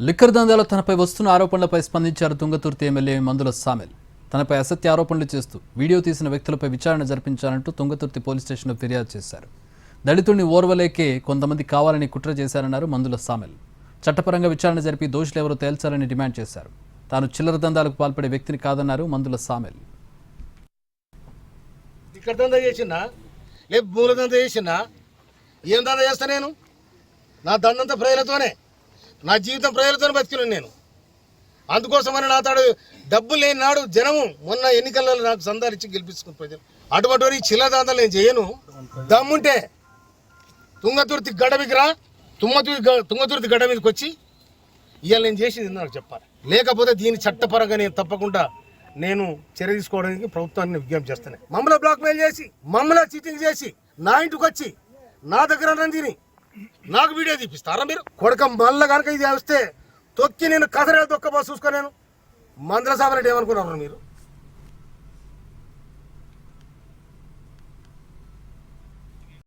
Liquor దందాలో తనపై వస్తున్న ఆరోపణలపై స్పందించారు తుంగతుర్తి ఎమ్మెల్యే మందుల సామెల్. తనపై అసత్య ఆరోపణలు చేస్తూ వీడియో తీసిన వ్యక్తులపై విచారణ జరిపించాలంటూ తుంగతుర్తి పోలీస్ స్టేషన్లో ఫిర్యాదు చేశారు. దళితుడిని ఓర్వలేకే కొంతమంది కావాలని కుట్ర చేశారన్నారు మందుల సామెల్. చట్టపరంగా విచారణ జరిపి దోషులెవరో తేల్చాలని డిమాండ్ చేశారు. తాను చిల్లర దందాలకు పాల్పడే వ్యక్తిని కాదన్నారు మందుల సామెల్. ఇక్కడ దందా చేసినా లేదు మూల దందా చేసినా ఏం దందా చేస్తా నేను? నా దండంతా ప్రజలతోనే. నా జీవితం ప్రజలతోనే బతికినాను నేను. అందుకోసమని నా తాడు డబ్బు లేని నాడు జనము మొన్న ఎన్నికలలో నాకు సందాలిచ్చి గెలిపించుకుని ప్రజలు. అటువంటి వారి చిల్ల నేను చేయను. దమ్ముంటే తుంగతుర్తి గడ రా. తుమ్మతుర్తి గ- తుంగతుర్తి గడ్డ మీదకి వచ్చి ఇవాళ నేను చేసింది నాకు చెప్పాలి. లేకపోతే దీని చట్టపరంగా నేను తప్పకుండా నేను చర్య తీసుకోవడానికి ప్రభుత్వాన్ని విజ్ఞప్తి చేస్తాను. మమ్మల్ని బ్లాక్మెయిల్ చేసి మమ్మల్ని చీటింగ్ చేసి నా ఇంటికి వచ్చి నా దగ్గర రందిని నాకు వీడియో తీపిస్తారా మీరు? కొడక మళ్ళా కనుక ఇది వస్తే తొక్కి నేను కథరే తొక్కబో చూసుకో నేను. మందల సాబరెడ్డి ఏమనుకున్నారు మీరు?